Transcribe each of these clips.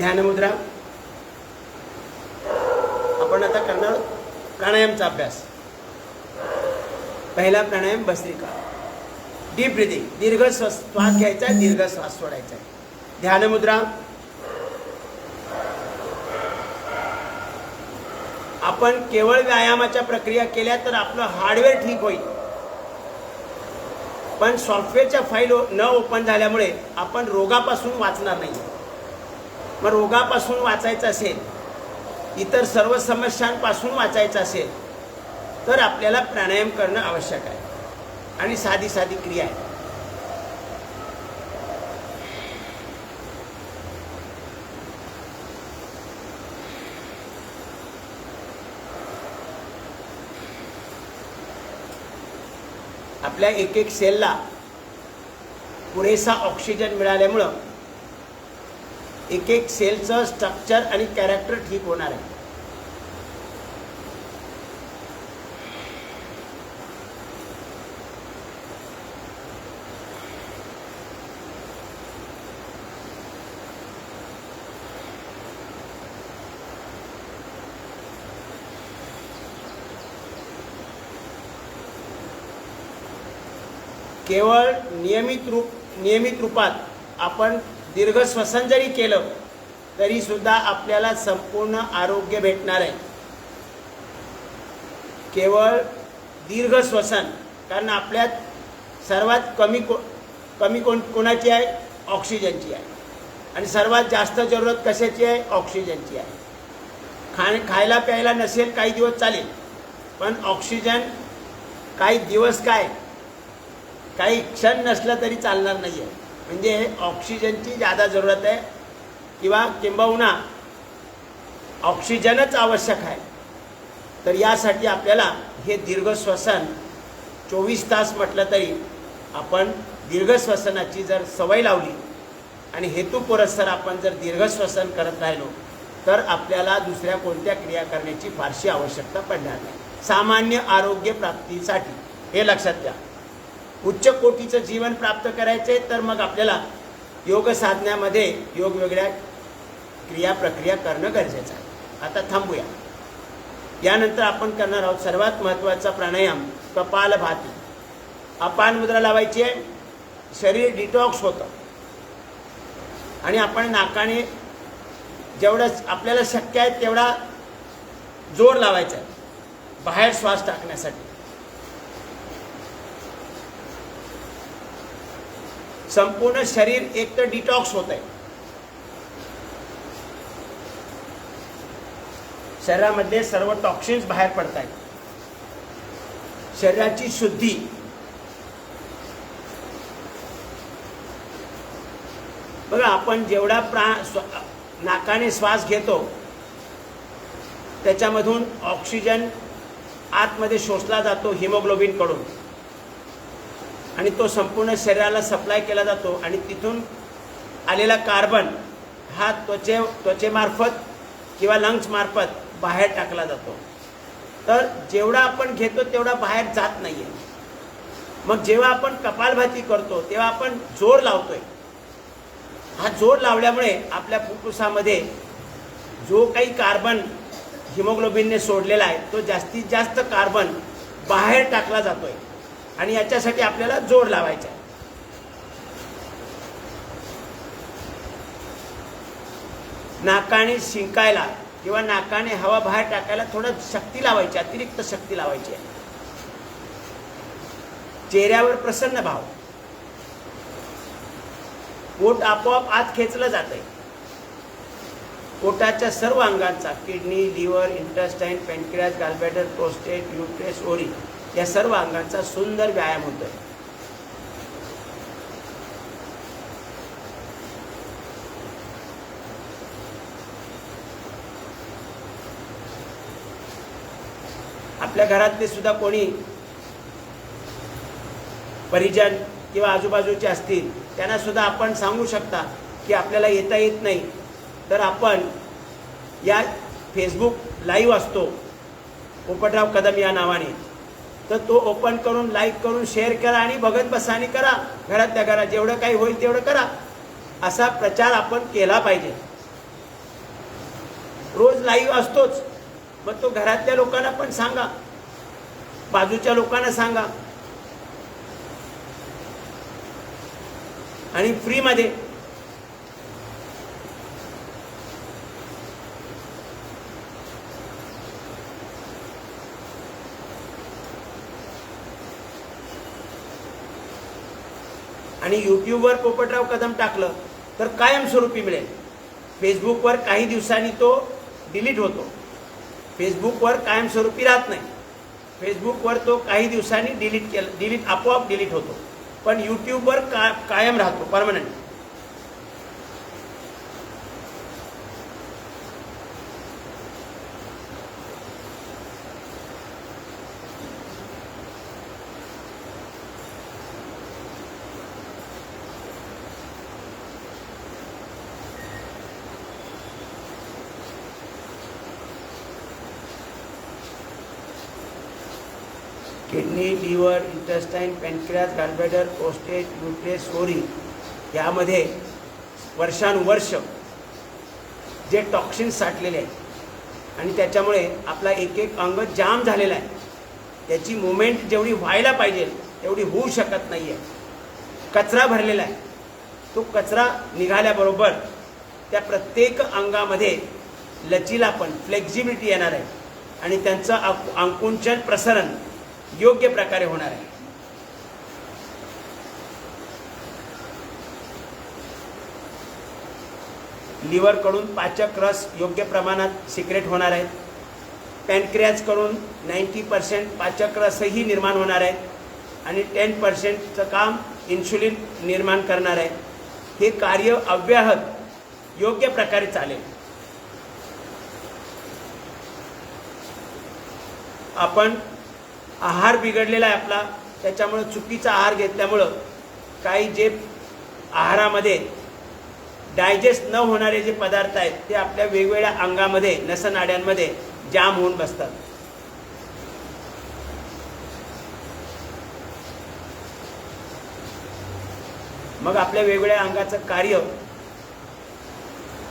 ध्यानमुद्रा आपण आता करणार प्राणायामचा अभ्यास. पहिला प्राणायाम भस्त्रिका डीप ब्रिदिंग दीर्घ श्वास श्वास घ्यायचा आहे दीर्घ श्वास सोडायचा आहे. ध्यानमुद्रा आपण केवळ व्यायामाच्या प्रक्रिया केल्या तर आपलं हार्डवेअर ठीक होईल. पण सॉफ्टवेअरच्या फाईल न ओपन झाल्यामुळे आपण रोगापासून वाचणार नाही. मग रोगापासून वाचायचं असेल इतर सर्व समस्यांपासून वाचायचं असेल तर आपल्याला प्राणायाम करणं आवश्यक आहे आणि साधी साधी क्रिया आहे. आपल्या एक एक सेलला पुरेसा ऑक्सिजन मिळाल्यामुळं एक एक सेलचं स्ट्रक्चर आणि कॅरेक्टर ठीक होणार आहे. केवळ नियमित रूप नियमित रूपात आपण दीर्घ श्वसन जरी केलं तरी सुद्धा आपल्याला संपूर्ण आरोग्य भेटणार आहे. केवळ दीर्घ श्वसन कारण आपल्यात सर्वात कमी को कमी कोण कोणाची आहे? ऑक्सिजनची आहे. आणि सर्वात जास्त जरूरत कशाची आहे? ऑक्सिजनची आहे. खाण खायला प्यायला नसेल काही दिवस चालेल पण ऑक्सिजन काही दिवस काय? काही क्षण नसलं तरी चालणार नाही आहे म्हणजे ऑक्सिजनची जादा जरूरत आहे किंवा किंबहुना ऑक्सिजनच आवश्यक आहे. तर यासाठी आपल्याला हे दीर्घ श्वसन चोवीस तास म्हटलं तरी आपण दीर्घ श्वसनाची जर सवय लावली आणि हेतुपुरस्सर आपण जर दीर्घ श्वसन करत राहिलो तर आपल्याला दुसऱ्या कोणत्या क्रिया करण्याची फारशी आवश्यकता पडणार नाही. सामान्य आरोग्य प्राप्तीसाठी हे लक्षात घ्या. उच्च कोटीचं जीवन प्राप्त करायचे तर मग आपल्याला योग साधण्यामध्ये वेगवेगळ्या क्रिया प्रक्रिया करणं गरजेचं आहे. आता थांबूया. यानंतर आपण करणार आहोत सर्वात महत्त्वाचा प्राणायाम कपालभाती अपान मुद्रा लावायची आहे शरीर डिटॉक्स होतं. आणि आपण नाकाने जेवढं आपल्याला शक्य आहे तेवढा जोर लावायचा आहे. बाहेर श्वास टाकण्यासाठी. संपूर्ण शरीर एक तर डिटॉक्स होत आहे शरीरामधले सर्व टॉक्सिन्स बाहेर पडत आहेत शरीराची शुद्धी. बघा आपण जेवढा प्रा नाकाने श्वास घेतो त्याच्यामधून ऑक्सिजन आतमध्ये शोषला जातो हिमोग्लोबिनकडून आणि तो संपूर्ण शरीराला सप्लाय केला जातो आणि तिथून आलेला कार्बन हा त्वचे त्वचेमार्फत किंवा लंग्समार्फत बाहेर टाकला जातो. तर जेवढा आपण घेतो तेवढा बाहेर जात नाही आहे मग जेव्हा आपण कपालभाती करतो तेव्हा आपण जोर लावतोय. हा जोर लावल्यामुळे आपल्या फुफ्फुसामध्ये जो काही कार्बन हिमोग्लोबिनने सोडलेला आहे तो जास्तीत जास्त कार्बन बाहेर टाकला जातोय. आणि याच्यासाठी आपल्याला जोड लावायचा आहे. नाकाने शिंकायला किंवा नाकाने हवा बाहेर टाकायला थोडं शक्ती लावायची अतिरिक्त शक्ती लावायची आहे. चेहऱ्यावर प्रसन्न भाव. पोट आपोआप आत खेचलं जात आहे पोटाच्या सर्व अंगांचा kidney liver intestine pancreas gallbladder prostate uterus ovary. या सर्व अंगांचा सुंदर व्यायाम होतोय. आपल्या घरातले सुद्धा कोणी परिजन किंवा आजूबाजूचे असतील त्यांना सुद्धा आपण सांगू शकता की आपल्याला येता येत नाही. तर आपण या फेसबुक लाईव्ह असतो. पोपटराव कदम या नावाने. तर तो ओपन करून लाईक करून शेअर करा आणि बघत बसा आणि करा. घरातल्या घरात जेवढं काही होईल तेवढं करा. असा प्रचार आपण केला पाहिजे. रोज लाईव्ह असतोच. मग तो घरातल्या लोकांना पण सांगा. बाजूच्या लोकांना सांगा. आणि फ्रीमध्ये आणि यूट्यूबवर पोपटराव कदम टाकलं तर कायमस्वरूपी मिळेल. फेसबुकवर काही दिवसांनी तो डिलीट होतो. फेसबुकवर कायमस्वरूपी राहत नाही. फेसबुकवर तो काही दिवसांनी डिलीट केलं डिलीट आपोआप डिलीट होतो. पण यूट्यूबवर का कायम राहतो permanent kidney liver intestine pancreas gallbladder prostate uterus sorry यामध्ये वर्षानुवर्ष जे टॉक्सिन्स साठलेले आहेत आणि त्याच्यामुळे आपला एक एक अंग जाम झालेला आहे. त्याची मुवमेंट जेवढी व्हायला पाहिजे तेवढी होऊ शकत नाही आहे कचरा भरलेला आहे. तो कचरा निघाल्याबरोबर त्या प्रत्येक अंगामध्ये लचीलापण फ्लेक्झिबिलिटी येणार आहे. आणि त्यांचं आक- प्रसरण योग्य प्रकारे होणार आहे. लिव्हरकडून पाचक रस योग्य प्रमाणात सिक्रेट होणार आहेत पॅनक्रियाजकडून नाईंटी पर्सेंट पाचक रसही निर्माण होणार आहे आणि टेन पर्सेंटचं काम इन्शुलिन निर्माण करणार आहे. हे कार्य अव्याहत योग्य प्रकारे चालेल. आपण आहार बिघडलेला आहे आपला त्याच्यामुळं चुकीचा आहार घेतल्यामुळं काही जे आहारामध्ये डायजेस्ट न होणारे जे पदार्थ आहेत ते आपल्या वेगवेगळ्या अंगामध्ये नसनाड्यांमध्ये जाम होऊन बसतात. मग आपल्या वेगवेगळ्या अंगाचं कार्य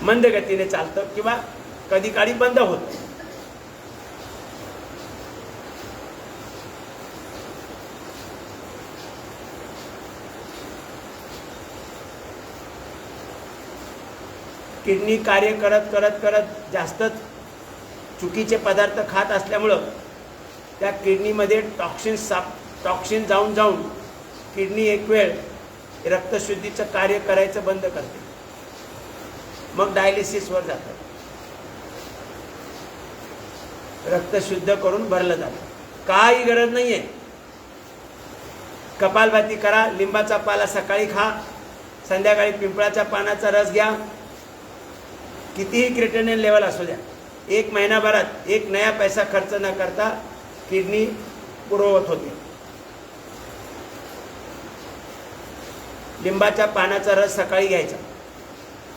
मंद गतीने चालतं किंवा कधी काळी बंद होतं. किडनी कार्य करत करत करत जास्तच चुकीचे पदार्थ खात असल्यामुळं त्या किडनीमध्ये टॉक्सिन साप टॉक्सिन जाऊन जाऊन किडनी एक वेळ रक्तशुद्धीचं कार्य करायचं बंद करते. मग डायलिसिसवर जातं. रक्त शुद्ध करून भरलं जातं. काही गरज नाही आहे कपालभाती करा लिंबाचा पाला सकाळी खा संध्याकाळी पिंपळाच्या पानाचा रस घ्या कितीही क्रिटेनिन लेवल असू द्या एक महिनाभरात एक नया पैसा खर्च न करता किडनी पुरवत होते. लिंबाच्या पानाचा रस सकाळी घ्यायचा.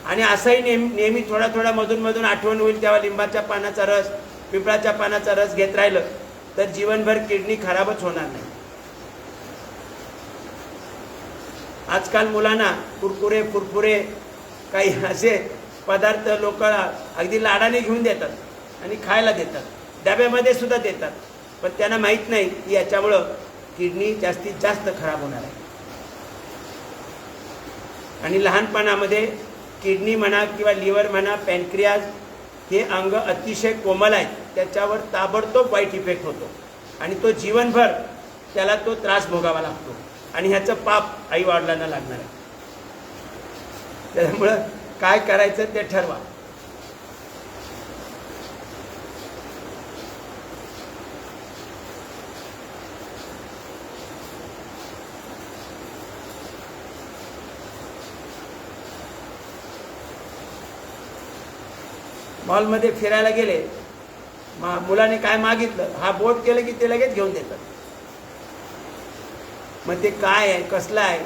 आणि असंही नेहमी नेहमी थोडा थोडा मधून मधून आठवण होईल तेव्हा लिंबाच्या पानाचा रस पिंपळाच्या पानाचा रस घेत राहिलं तर जीवनभर किडनी खराबच होणार नाही. आजकाल मुलांना कुरकुरे फुरफुरे काही असे पदार्थ लोक अगदी लाडाने घेऊन देतात आणि खायला देतात. डब्यामध्ये सुद्धा देतात. पण त्यांना माहीत नाही की याच्यामुळं किडनी जास्तीत जास्त खराब होणार आहे. आणि लहानपणामध्ये किडनी म्हणा किंवा लिव्हर म्हणा पॅनक्रियाज हे अंग अतिशय कोमल आहेत. त्याच्यावर ताबडतोब वाईट इफेक्ट होतो. आणि तो जीवनभर त्याला तो त्रास भोगावा लागतो. आणि ह्याचं पाप आई वडिलांना लागणार आहे. त्यामुळं काय करायचं ते ठरवा. मॉलमध्ये फिरायला गेले मा मुलाने काय मागितलं हा बोट केलं की ते लगेच घेऊन देतात. मग ते काय आहे कसलं आहे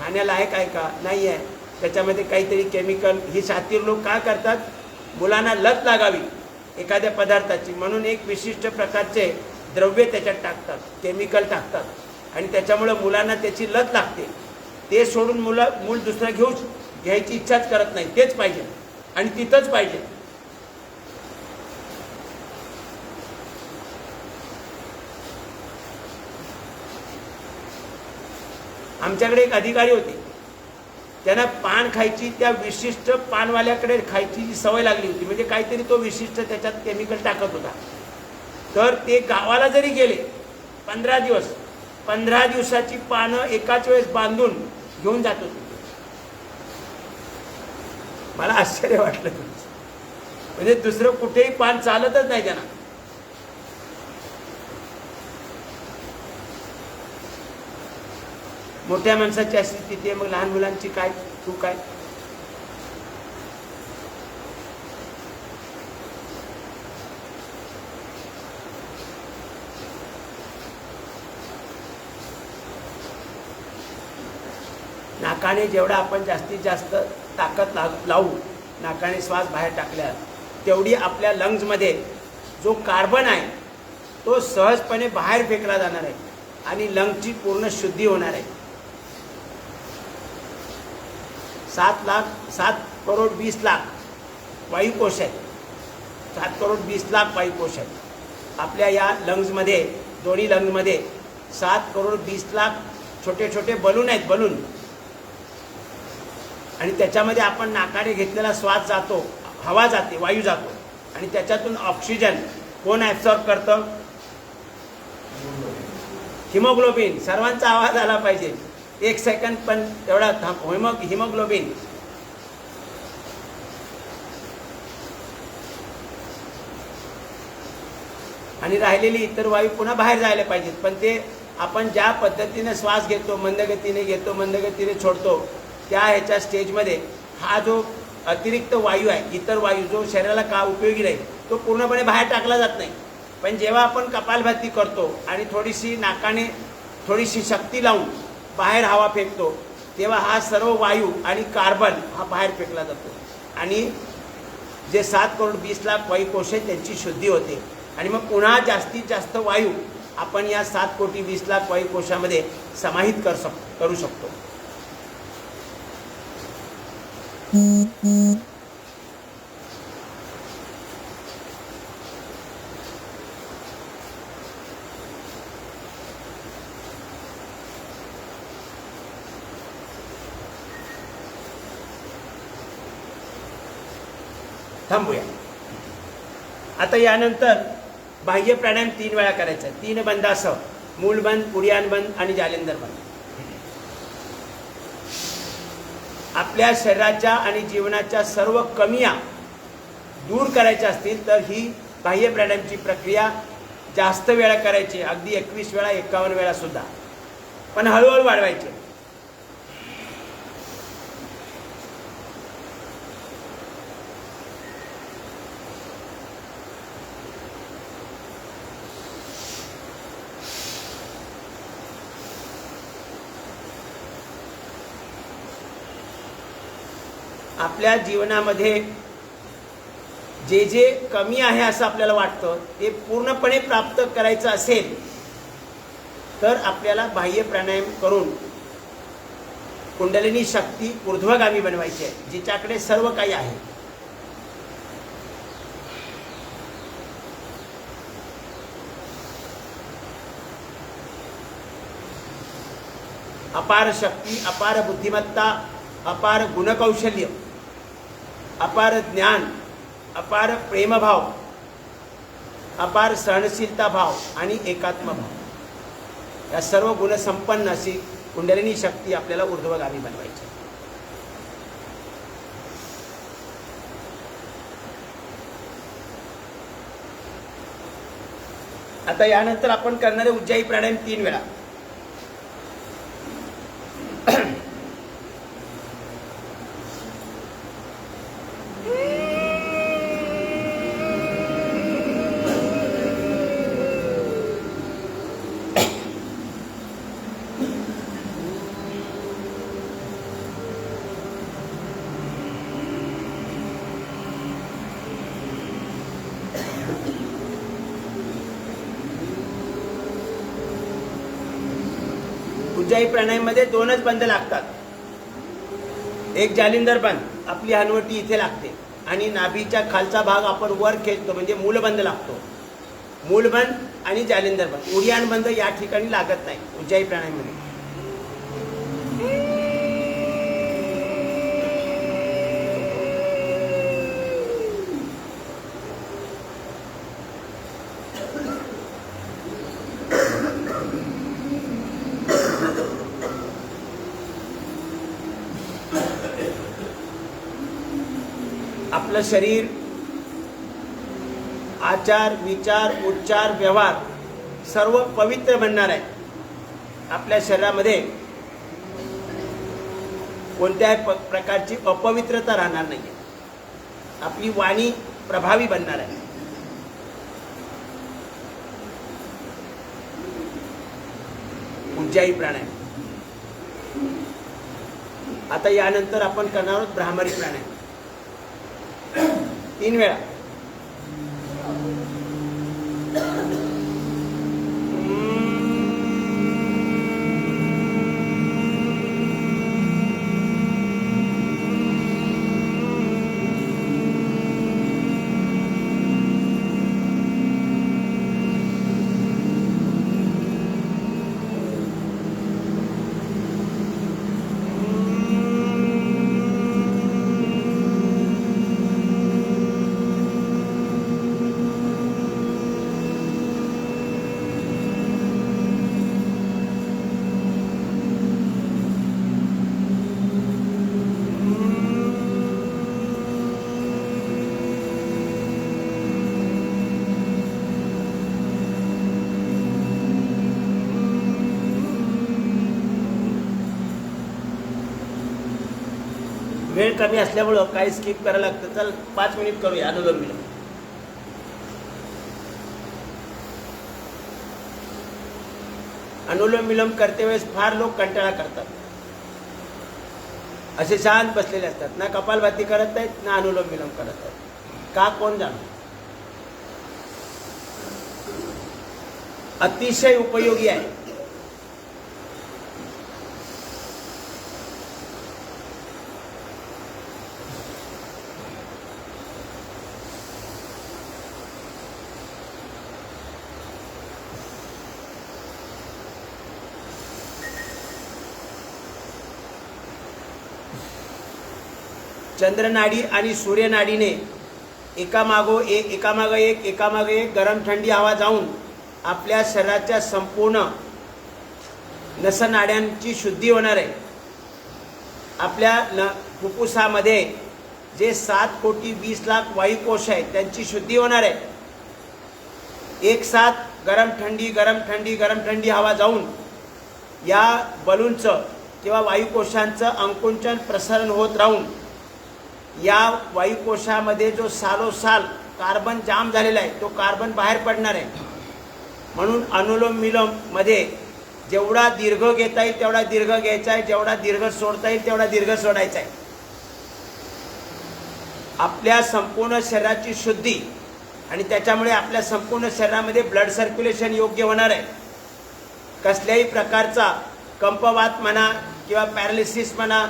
खाण्याला आहे काय का नाही आहे त्याच्यामध्ये काहीतरी केमिकल ही साथीर लोक का करतात? मुलांना लत लागावी एखाद्या पदार्थाची. म्हणून एक विशिष्ट प्रकारचे द्रव्य त्याच्यात टाकतात केमिकल टाकतात. आणि त्याच्यामुळं मुलांना त्याची लत लागते. ते सोडून मुलं मूल दुसरं घेऊच घ्यायची इच्छाच करत नाही. तेच पाहिजे. आणि तिथंच पाहिजे. आमच्याकडे एक अधिकारी होते. त्यांना पान खायची त्या विशिष्ट पानवाल्याकडे खायची जी सवय लागली होती म्हणजे काहीतरी तो विशिष्ट त्याच्यात केमिकल टाकत होता. तर ते गावाला जरी गेले पंधरा दिवस पंधरा दिवसाची पानं एकाच वेळेस बांधून घेऊन जात होते. मला आश्चर्य वाटलं तुमचं. म्हणजे दुसरं कुठेही पान चालतच नाही त्यांना. मोठ्या माणसाची अशी स्थिती आहे मग लहान मुलांची काय? चूक आहे नाकाने जेवढा आपण जास्तीत जास्त ताकद लावू नाकाने श्वास बाहेर टाकल्या तेवढी आपल्या लंग्समध्ये जो कार्बन आहे तो सहजपणे बाहेर फेकला जाणार आहे आणि लंगची पूर्ण शुद्धी होणार आहे. सात लाख सात करोड वीस लाख वायुकोश आहेत सात करोड वीस लाख वायुकोश आहेत आपल्या या लंग्समध्ये दोन्ही लंग्समध्ये सात करोड वीस लाख छोटे छोटे बलून आहेत बलून. आणि त्याच्यामध्ये आपण नाकाने घेतलेला श्वास जातो हवा जाते वायू जातो. आणि त्याच्यातून ऑक्सिजन कोण ॲब्सॉर्ब करतं? हिमोग्लोबिन सर्वांचा आवाज आला पाहिजे. एक सेकंद पण तेवढा थांब. Haemo haemoglobin. आणि राहिलेली इतर वायू पुन्हा बाहेर जायला पाहिजेत. पण ते आपण ज्या पद्धतीने श्वास घेतो मंदगतीने घेतो मंदगतीने सोडतो त्या ह्याच्या स्टेजमध्ये हा जो अतिरिक्त वायू आहे इतर वायू जो शरीराला का उपयोगी नाही तो पूर्णपणे बाहेर टाकला जात नाही. पण जेव्हा आपण कपालभाती करतो आणि थोडीशी नाकाने थोडीशी शक्ती लावून बाहेर हवा फेकतो तेव्हा हा सर्व वायू आणि कार्बन हा बाहेर फेकला जातो. आणि जे सात करोड वीस लाख वायुकोश आहेत त्यांची शुद्धी होते. आणि मग पुन्हा जास्तीत जास्त वायू आपण या सात कोटी वीस लाख वायुकोशामध्ये समाहित कर सक करू शकतो. थांबूया. आता यानंतर बाह्य प्राणायाम तीन वेळा करायचा. तीन बंदासह मूलबंद पुरियान बंद आणि जालेंदर बंद. आपल्या शरीराच्या आणि जीवनाच्या सर्व कमिया दूर करायच्या असतील तर ही बाह्य प्राणायामची प्रक्रिया जास्त वेळा करायची. अगदी एकवीस वेळा एकावन्न वेळा सुद्धा. पण हळूहळू वाढवायचे. आपल्या जीवनामध्ये जे जे कमी आहे असं आपल्याला वाटतं ते पूर्णपणे प्राप्त करायचं असेल तर आपल्याला बाह्य प्राणायाम करून कुंडलिनी शक्ती ऊर्ध्वगामी बनवायची आहे जिच्याकडे सर्व काही आहे. अपार शक्ती अपार बुद्धिमत्ता अपार गुणकौशल्य अपार ज्ञान अपार प्रेमभाव अपार सहनशीलता भाव आणि एकात्मभाव या सर्व गुणसंपन्न अशी कुंडलिनी शक्ती आपल्याला ऊर्ध्वगामी बनवायची. आता यानंतर आपण करणारे उज्जाई प्राणायाम तीन वेळा. उज्जाई प्राणायाममध्ये दोनच बंद लागतात. एक जालिंदर बंद आपली हनवटी इथे लागते. आणि नाभीच्या खालचा भाग आपण वर खेचतो म्हणजे मूलबंद लागतो. मूलबंद आणि जालिंदर बंद. उडियान बंद या ठिकाणी लागत नाही उज्जाई प्राणायाममध्ये आपलं शरीर आचार विचार उच्चार व्यवहार सर्व पवित्र बनणार आहे. आपल्या शरीरामध्ये कोणत्याही प प्रकारची अपवित्रता राहणार नाही आपली वाणी प्रभावी बनणार आहे. उज्जाई प्राणायाम. आता यानंतर आपण करणार आहोत ब्राह्मरी प्राणायाम. तीन वेळा. वेळ कमी असल्यामुळं काही स्किप करायला लागतं. चल पाच मिनिट करूया अनुलोम विलोम अनुलोम विलोम करते वेळेस फार लोक कंटाळा करतात. असे शांत बसलेले असतात. ना कपालभाती करत आहेत ना अनुलोम विलोम करत आहेत का कोण जाणो? अतिशय उपयोगी आहे. चंद्रनाडी आणि सूर्यनाडीने एकामागो एक एकामागं एक एकामागं एक गरम थंडी हवा जाऊन आपल्या शरीराच्या संपूर्ण नसनाड्यांची शुद्धी होणार आहे. आपल्या न फुफ्फुसामध्ये जे सात कोटी वीस लाख वायुकोश आहेत त्यांची शुद्धी होणार आहे. एक साथ गरम थंडी गरम थंडी गरम थंडी हवा जाऊन या बलूनचं किंवा वायुकोशांचं अंकुंचन प्रसारण होत राहून या वायुकोशामध्ये जो सालोसाल कार्बन जाम झालेला आहे तो कार्बन बाहेर पडणार आहे. म्हणून अनुलोम विलोममध्ये जेवढा दीर्घ घेता येईल तेवढा दीर्घ घ्यायचा आहे. जेवढा दीर्घ सोडता येईल तेवढा दीर्घ सोडायचा आहे. आपल्या संपूर्ण शरीराची शुद्धी आणि त्याच्यामुळे आपल्या संपूर्ण शरीरामध्ये ब्लड सर्क्युलेशन योग्य होणार आहे. कसल्याही प्रकारचा कंपवात म्हणा किंवा पॅरालिसिस म्हणा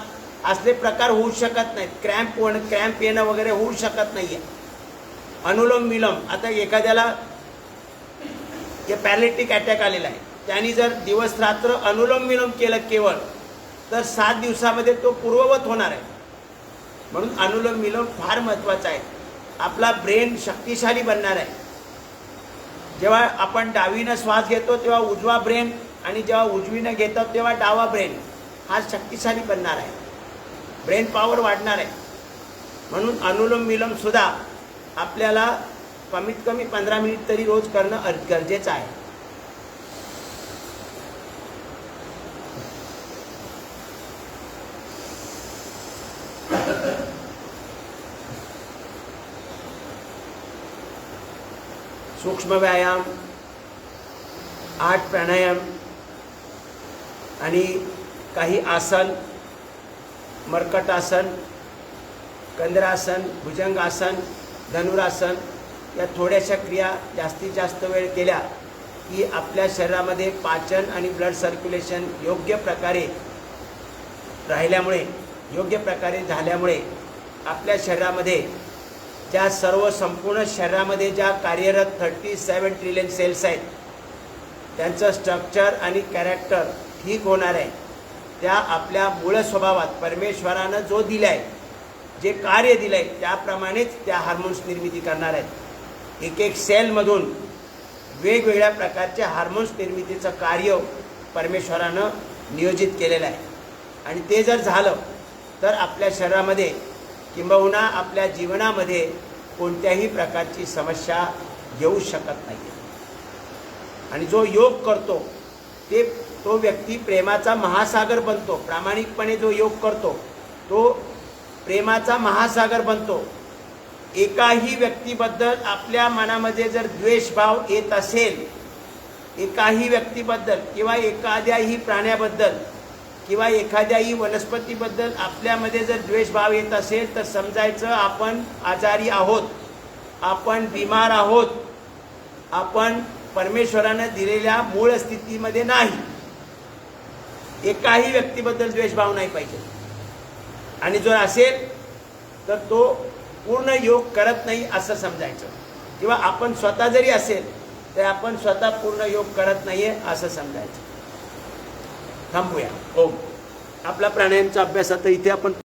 असले प्रकार होऊ शकत नाहीत. क्रॅम्प होणं क्रॅम्प येणं वगैरे होऊ शकत नाही आहे अनुलोम विलोम. आता एखाद्याला जे पॅलेटिक अटॅक आलेला आहे. त्यांनी जर दिवस रात्र अनुलोम विलोम केलं केवळ तर सात दिवसामध्ये तो पूर्ववत होणार आहे. म्हणून अनुलोम विलोम फार महत्त्वाचा आहे. आपला ब्रेन शक्तिशाली बनणार आहे. जेव्हा आपण डावीनं श्वास घेतो तेव्हा उजवा ब्रेन आणि जेव्हा उजवीनं घेतो तेव्हा डावा ब्रेन हा शक्तिशाली बनणार आहे. ब्रेन पॉवर वाढणार आहे. म्हणून अनुलोम विलोम सुद्धा आपल्याला कमीत कमी पंधरा मिनिट तरी रोज करणं अर- गरजेचं आहे. सूक्ष्म व्यायाम आठ प्राणायाम आणि काही आसन मर्कटासन कंदरासन भुजंगासन धनुरासन या थोड्याशा क्रिया जास्तीत जास्त वेळ केल्या की आपल्या शरीरामध्ये पाचन आणि ब्लड सर्क्युलेशन योग्य प्रकारे राहिल्यामुळे योग्य प्रकारे झाल्यामुळे आपल्या शरीरामध्ये ज्या सर्व संपूर्ण शरीरामध्ये ज्या कार्यरत थर्टी सेवन ट्रिलियन सेल्स आहेत त्यांचं स्ट्रक्चर आणि कॅरेक्टर ठीक होणार आहे. त्या आपल्या मूळ स्वभावात परमेश्वरानं जो दिलाय आहे जे कार्य दिलं आहे त्याप्रमाणेच त्या हार्मोन्स निर्मिती करणार आहेत. एक एक सेलमधून वेगवेगळ्या प्रकारचे हार्मोन्स निर्मितीचं कार्य परमेश्वरानं नियोजित केलेलं आहे. आणि ते जर झालं तर आपल्या शरीरामध्ये किंबहुना आपल्या जीवनामध्ये कोणत्याही प्रकारची समस्या येऊ शकत नाही आणि जो योग करतो ते तो व्यक्ती प्रेमाचा महासागर बनतो. प्रामाणिकपणे जो योग करतो तो प्रेमाचा महासागर बनतो. एकाही व्यक्तीबद्दल आपल्या मनामध्ये जर द्वेषभाव येत असेल एकाही व्यक्तीबद्दल किंवा एखाद्याही प्राण्याबद्दल किंवा एखाद्याही वनस्पतीबद्दल आपल्यामध्ये जर द्वेषभाव येत असेल तर समजायचं आपण आजारी आहोत. आपण बिमार आहोत. आपण परमेश्वरानं दिलेल्या मूळ स्थितीमध्ये नाही. एकाही व्यक्तीबद्दल द्वेषभाव नाही पाहिजे. आणि जर असेल तर तो पूर्ण योग करत नाही असं समजायचं. किंवा आपण स्वतः जरी असेल तर आपण स्वतः पूर्ण योग करत नाहीये असं समजायचं. थांबूया. ओम. आपला प्राणायामचा अभ्यास आता इथे आपण